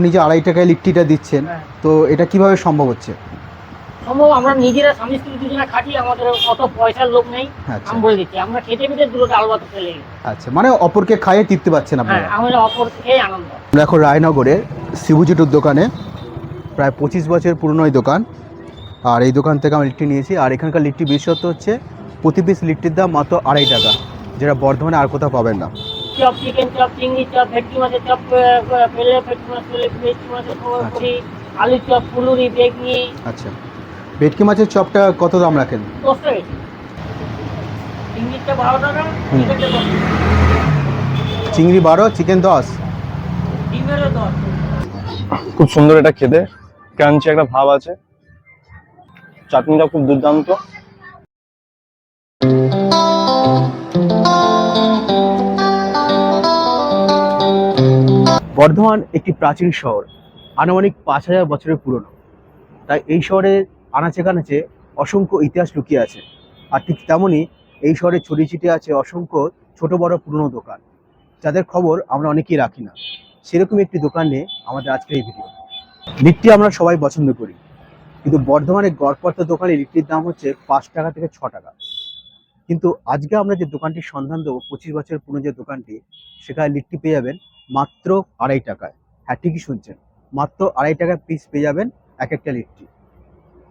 আপনি যে আড়াই টাকায় লিট্টিটা দিচ্ছেন হ্যাঁ। তো এটা কীভাবে সম্ভব হচ্ছে? সম্ভব আমরা নিজেরা স্বামী স্ত্রী দুজনে খাটি আমাদের অত পয়সার লোক নেই। আচ্ছা। আমি বলে দিচ্ছি আমরা খেতে খেতে দুটো ডাল ভাত ফেলে আচ্ছা মানে অপরকে খাইয়ে তৃপ্তি পাচ্ছেন হ্যাঁ আপনারা আমরা অপর খেয়ে আনন্দ। আমরা এখন রায়নগরের শিবুজিটুর দোকানে প্রায় পঁচিশ বছর পুরনো এই দোকান। আর এই দোকান থেকে আমি লিট্টি নিয়েছি আর এখানকার লিট্টি বিশেষত্ব হচ্ছে প্রতি পিস লিট্টির দাম মাত্র আড়াই টাকা যেটা বর্ধমানে আর কোথাও পাবেন না। চপ চিকেন চপ চিংড়ি চপ ভেটকি মাছের চপ পেলে ভেটকি মাছ পেলে ভেটকি মাছের খবর আচ্ছা। করি আলু চপ ফুলুরি বেগনি আচ্ছা। ভেটকি মাছের চপটা কত দাম রাখেন? দশ টাকা চিংড়িটা বারো টাকা চিংড়ি বারো চিকেন দশ? ডিমেরও দশ। খুব সুন্দর এটা খেতে। ক্রাঞ্চি একটা ভাব আছে। চাটনিটা খুব দুর্দান্ত। বর্ধমান একটি প্রাচীন শহর। আনুমানিক পাঁচ হাজার বছরের পুরনো। তাই এই শহরে আনাচে কানাচে অসংখ্য ইতিহাস লুকিয়ে আছে। আর ঠিক তেমনই এই শহরে ছড়িয়ে ছিটিয়ে আছে অসংখ্য ছোট, বড়, পুরনো দোকান। যাদের খবর আমরা অনেকেই রাখি না। সেরকম একটি দোকান নিয়ে আমাদের আজকের এই ভিডিও। লিট্টি আমরা সবাই পছন্দ করি। কিন্তু বর্ধমানের গড়পড়তা দোকানে লিট্টির দাম হচ্ছে পাঁচ টাকা থেকে ছ টাকা। কিন্তু আজকে আমরা যে দোকানটির সন্ধান দেবো, পঁচিশ বছরের পুরনো যে দোকানটি, সেখানে লিট্টি পেয়ে যাবেন মাত্র আড়াই টাকায়। হ্যাঁ ঠিকই শুনছেন। মাত্র আড়াই টাকায় পিস পেয়ে যাবেন এক একটা লিট্টি।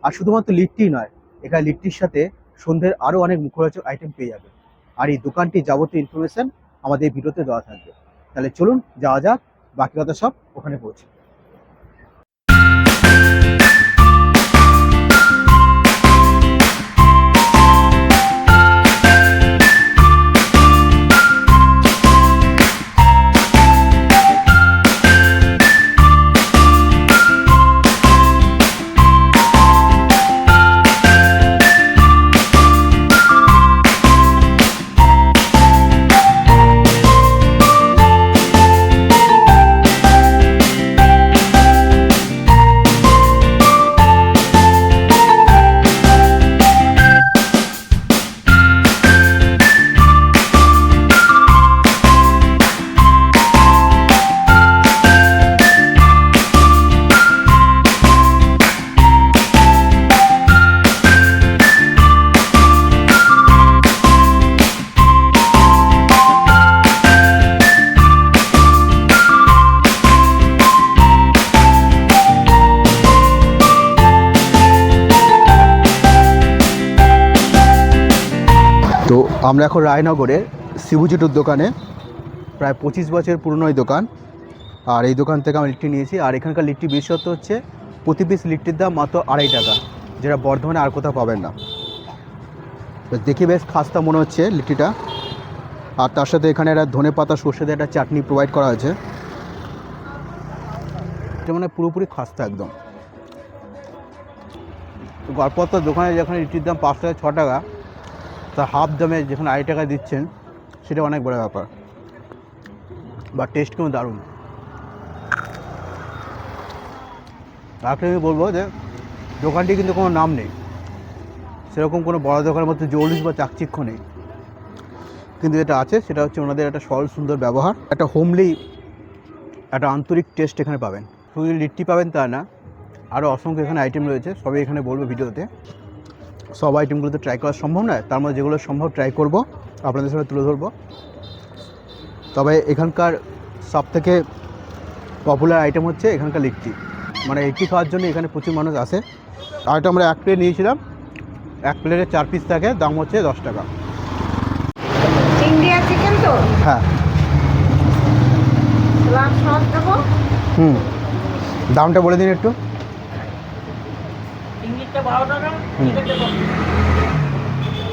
আর শুধুমাত্র লিট্টি নয়, এখানে লিট্টির সাথে সন্ধ্যের আরও অনেক মুখরোচক আইটেম পেয়ে যাবেন। আর এই দোকানটি যাবতীয় ইনফরমেশন আমাদের ভিডিওতে দেওয়া থাকবে। তাহলে চলুন, যাওয়া যাক, বাকি কথা সব ওখানে পৌঁছে আমরা এখন রায়নগরের শিবুজিটুর দোকানে। প্রায় পঁচিশ বছর পুরনো এই দোকান। আর এই দোকান থেকে আমি লিট্টি নিয়েছি। আর এখানকার লিট্টি বিশেষত্ব হচ্ছে, প্রতি পিস লিট্টির দাম মাত্র আড়াই টাকা, যেটা বর্ধমানে আর কোথাও পাবেন না। দেখে বেশ খাস্তা মনে হচ্ছে লিট্টিটা। আর তার সাথে এখানে একটা ধনে পাতা, সর্ষে দিয়ে একটা চাটনি প্রোভাইড করা হয়েছে। এটা মানে পুরোপুরি খাস্তা একদম। তো গড়পত্তার দোকানে যেখানে লিট্টির দাম পাঁচ টাকা ছ টাকা তার হাফ দামে যেখানে আড়াই টাকা দিচ্ছেন, সেটা অনেক বড় ব্যাপার। বা টেস্ট কিন্তু দারুণ। আরেকটা আমি বলব যে দোকানটি কিন্তু কোনো নাম নেই। সেরকম কোনো বড় দোকানের মধ্যে জৌলিশ বা চাকচিক্য নেই। কিন্তু যেটা আছে, সেটা হচ্ছে ওনাদের একটা সরল সুন্দর ব্যবহার। একটা হোমলি একটা আন্তরিক টেস্ট এখানে পাবেন। শুধু লিট্টি পাবেন তা না। আরও অসংখ্য এখানে আইটেম রয়েছে, সবই এখানে বলব ভিডিওতে। সব আইটেমগুলো তো ট্রাই করা সম্ভব নয়। তার মধ্যে যেগুলো সম্ভব ট্রাই করব আপনাদের সামনে তুলে ধরবো। তবে এখানকার সব থেকে পপুলার আইটেম হচ্ছে এখানকার লিট্টি। মানে লিট্টি খাওয়ার জন্য এখানে প্রচুর মানুষ আসে। আর আমরা এক প্লেট নিয়েছিলাম। এক প্লেটে চার পিস থাকে দাম হচ্ছে দশ টাকা। ইন্ডিয়া চিকেন তো? হ্যাঁ। হুম। দামটা বলে দিন একটু চিংড়িটা বারো টাকা হুম। চিকেনটা দশ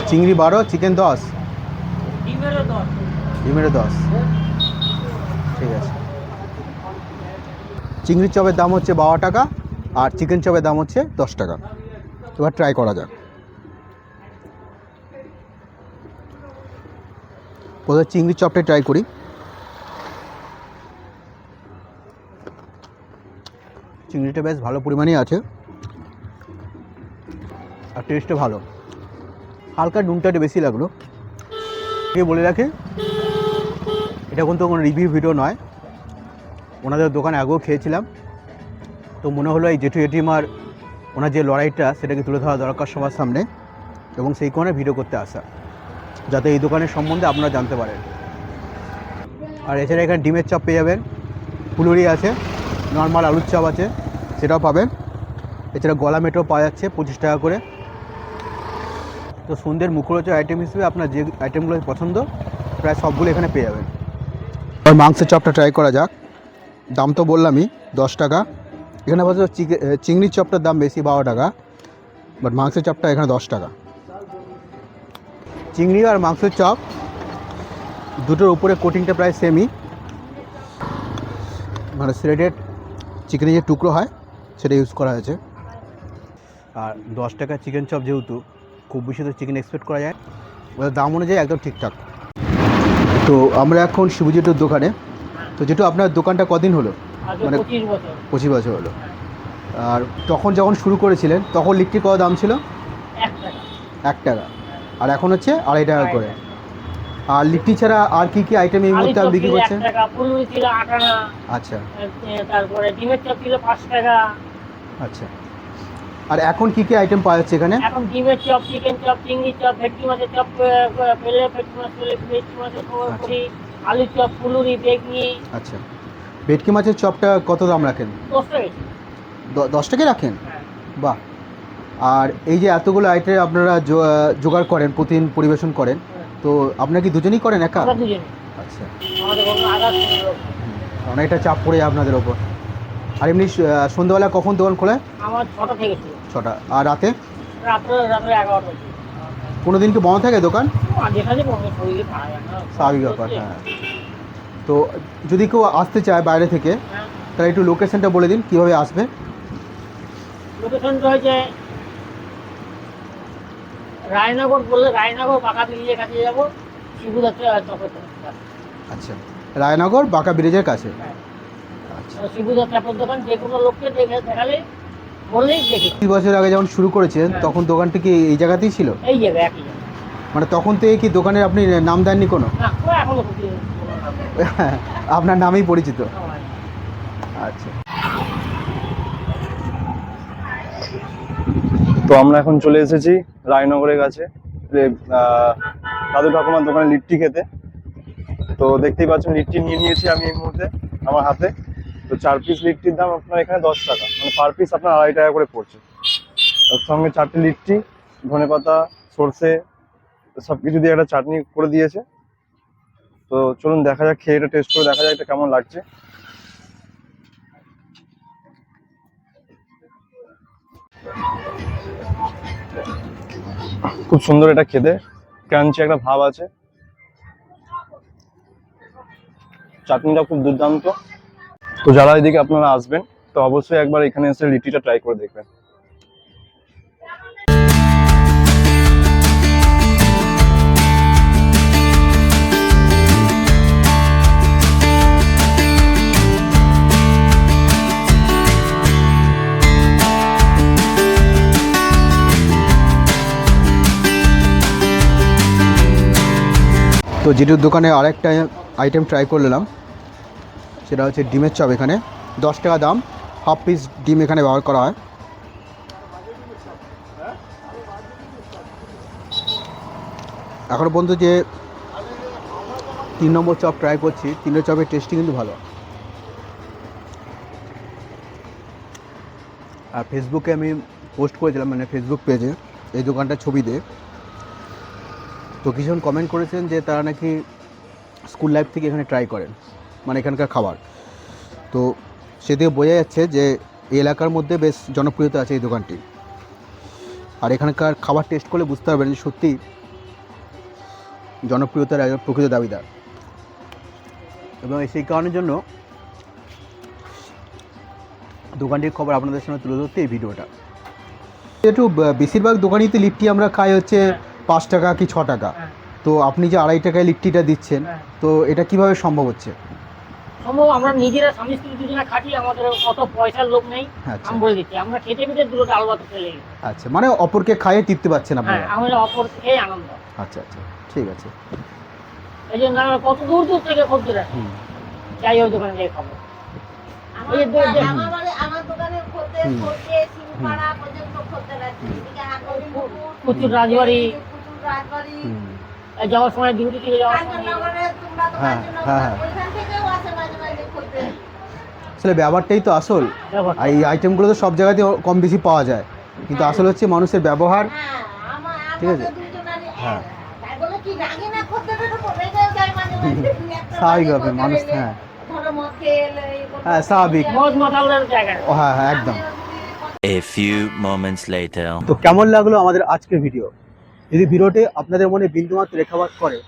চিংড়ি বারো চিকেন দশ? ডিমেরও দশ। ঠিক আছে। চিংড়ির চপের দাম হচ্ছে বারো টাকা আর চিকেন চপের দাম হচ্ছে দশ টাকা। এবার ট্রাই করা যাক। প্রথমে চিংড়ির চপটা ট্রাই করি। চিংড়িটা বেশ ভালো পরিমাণেই আছে। আর টেস্টও ভালো। হালকা নুনটা একটু বেশি লাগল। বলে রাখি, এটা কিন্তু কোনো রিভিউ ভিডিও নয়। ওনাদের দোকানে আগেও খেয়েছিলাম। তো মনে হলো এই জেঠু জেঠিমার, ওনার যে লড়াইটা, সেটাকে তুলে ধরা দরকার সবার সামনে এবং সেই কারণে ভিডিও করতে আসা। যাতে এই দোকানের সম্বন্ধে আপনারা জানতে পারেন। আর এছাড়া এখানে ডিমের চপ পেয়ে যাবেন। ফুলুরি আছে, নর্মাল আলুর চপ আছে, সেটাও পাবেন। এছাড়া গলা মেটেও পাওয়া যাচ্ছে পঁচিশ টাকা করে। তো সন্ধ্যের মুখরোচক আইটেম হিসেবে আপনার যে আইটেমগুলো পছন্দ, প্রায় সবগুলো এখানে পেয়ে যাবেন। আর মাংসের চপটা ট্রাই করা যাক। দাম তো বললামই, দশ টাকা। এখানে চিকে- চিংড়ির চপটার দাম বেশি, বারো টাকা। বাট মাংসের চপটা এখানে দশ টাকা। চিংড়ি আর মাংসের চপ, দুটোর উপরে কোটিংটা প্রায় সেমই মানে শ্রেডেড চিকেনের যে টুকরো হয়, সেটা ইউজ করা হয়েছে। আর দশ টাকা চিকেন চপ যেহেতু খুব বেশি তো চিকেন এক্সপেক্ট করা যায় ওদের দাম অনুযায়ী একদম ঠিকঠাক। তো আমরা এখন শিবজিটুর দোকানে। তো যেটু আপনার দোকানটা কদিন হলো? মানে- পঁচিশ বছর। হলো। আর তখন যখন শুরু করেছিলেন তখন লিট্টি কত দাম ছিল? এক টাকা। আর এখন হচ্ছে আড়াই টাকা করে। আর লিট্টি ছাড়া আর কি কি আইটেম এই মুহূর্তে আপনি বিক্রি করছেন? আচ্ছা। তারপরে ডিমের চপ ছিল পাঁচ টাকা। আচ্ছা। আর এখন কি কি আইটেম পাওয়া যাচ্ছে এখানে? এখন ডিমের চপ চিকেন চপ চিংড়ি চপ ভেটকি মাছের চপ পেলে ভেটকি মাছ পেলে ভেটকি মাছের আচ্ছা। আলুর চপ ফুলুরি বেগনি আচ্ছা। ভেটকি মাছের চপটা কত দাম রাখেন? দশ টাকা। রাখেন? হ্যাঁ। বাহ। আর এই যে এতগুলো আইটেম আপনারা জোগাড় করেন প্রতিদিন পরিবেশন করেন তো আপনারা কি দুজনেই করেন একা? আচ্ছা। অনেকটা চাপ পড়ে আপনাদের ওপর। আর এমনি সন্ধ্যাবেলা কখন দোকান খোলে? আমার ছটা থেকে ছটা। আর রাতে? রাত্রে রাত্রে এগারোটা কোনো দিন কি বন্ধ থাকে দোকান? স্বাভাবিক ব্যাপার হ্যাঁ। তো যদি কেউ আসতে চায় বাইরে থেকে হ্যাঁ। তাহলে একটু লোকেশনটা বলে দিন কীভাবে আসবে? লোকেশনটা হয়েছে রায়নগর বললে রায়নগর বাঁকা ব্রিজের কাছে যাব। শিবুদার আচ্ছা। রায়নগর বাঁকা ব্রিজের কাছে? হ্যাঁ। আচ্ছা। চাপের দোকান যে কোনো লোককে দেখে দেখালে বললেই দেখি তিরিশ বছর আগে যখন শুরু করেছিলেন হ্যাঁ। তখন দোকানটি কি এই জায়গাতেই ছিল? এই যাবে একই যাবে মানে তখন থেকে কি দোকানের আপনি নাম দেননি কোনো? না ও এখনও কিছু কোনো নাম নেই। আপনার নামেই পরিচিত? আমার আচ্ছা। তো আমরা এখন চলে এসেছি রায়নগরের কাছে। যে, আহ, দাদু ঠাকুমার দোকানে লিট্টি খেতে। তো দেখতেই পাচ্ছেন লিট্টি নিয়ে নিয়েছি আমি এই মুহূর্তে আমার হাতে। তো চার পিস লিট্টির দাম আপনার এখানে দশ টাকা। মানে পার পিস আপনার আড়াই টাকা করে পড়ছে। তার সঙ্গে চারটে লিট্টি, ধনে পাতা, সর্ষে সব কিছু দিয়ে একটা চাটনি করে দিয়েছে। তো চলুন দেখা যাক, খেয়ে এটা টেস্ট করে দেখা যাক এটা কেমন লাগছে। খুব সুন্দর এটা খেতে। ক্রাঞ্চি একটা ভাব আছে। চাটনিটা খুব দুর্দান্ত। তো যারা এদিকে আপনারা আসবেন, তো অবশ্যই একবার এখানে এসে লিটিটা ট্রাই করে দেখবেন। তো যেটুর দোকানে আরেকটা আইটেম ট্রাই করলাম। সেটা হচ্ছে ডিমের চপ এখানে। দশ টাকা দাম হাফ পিস ডিম এখানে ব্যবহার করা হয়। এখনও পর্যন্ত যে তিন নম্বর চপ ট্রাই করছি তিনের চপের টেস্টই কিন্তু ভালো। আর ফেসবুকে আমি পোস্ট করেছিলাম মানে ফেসবুক পেজে এই দোকানটার ছবি দিয়ে। তো কিছুজন কমেন্ট করেছেন যে তারা নাকি স্কুল লাইফ থেকে এখানে ট্রাই করেন। মানে এখানকার খাবার তো সেদিকে বোঝা যাচ্ছে যে এই এলাকার মধ্যে বেশ জনপ্রিয়তা আছে এই দোকানটি আর এখানকার খাবার টেস্ট করলে বুঝতে পারবেন যে সত্যি জনপ্রিয়তার একজন প্রকৃত দাবিদার এবং সেই কারণের জন্য দোকানটির খবর আপনাদের সামনে তুলে ধরতে এই ভিডিওটা একটু বেশিরভাগ দোকানিতে লিট্টি আমরা খাই হচ্ছে পাঁচ টাকা কি ছ টাকা। তো আপনি যে আড়াই টাকায় লিট্টিটা দিচ্ছেন। তো এটা কীভাবে সম্ভব হচ্ছে সম্ভব আমরা নিজেরা স্বামী স্ত্রী দুজনে খাটি আমাদের অত পয়সার লোক নেই। আচ্ছা। আমি বলে দিচ্ছি আমরা খেতে খেতে দুটো ডাল ভাত চলে আচ্ছা মানে অপরকে খাইয়ে টিপতে পারছেন হ্যাঁ আপনারা আমরা অপর খেয়ে আনন্দ। আচ্ছা আচ্ছা ঠিক আছে। এই জন্য আমরা কত দূর দূর থেকে খদ্দের আসি। হুম। যাই ওই দোকানে যাই খাব। প্রচুর রাজবাড়ি। যাওয়ার সময় ডিউটি থেকে যাওয়ার হ্যাঁ, হ্যাঁ, হ্যাঁ। আসলে ব্যাপারটাই তো আসল আর এই আইটেমগুলো তো সব জায়গাতে কম বেশি পাওয়া যায় কিন্তু আসল হচ্ছে মানুষের ব্যবহার হ্যাঁ ঠিক আছে? হ্যাঁ। স্বাভাবিক খদ্দের মানুষ, হ্যাঁ। হ্যাঁ, স্বাভাবিক। হ্যাঁ হ্যাঁ একদম A few moments later. তো কেমন লাগল আমাদের আজকের ভিডিও যদি ভিডিওটি আপনাদের মনে বিন্দুমাত্র রেখাপাত করে,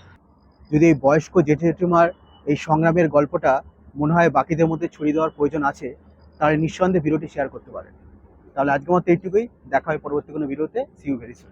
যদি এই বয়স্ক জেঠে জেঠিমার এই সংগ্রামের গল্পটা মনে হয় বাকিদের মধ্যে ছড়িয়ে দেওয়ার প্রয়োজন আছে, তাহলে নিঃসন্দেহে ভিডিওটি শেয়ার করতে পারেন। তাহলে আজকের মতো এইটুকুই। দেখা হয় পরবর্তী কোনো ভিডিওতে। See you very soon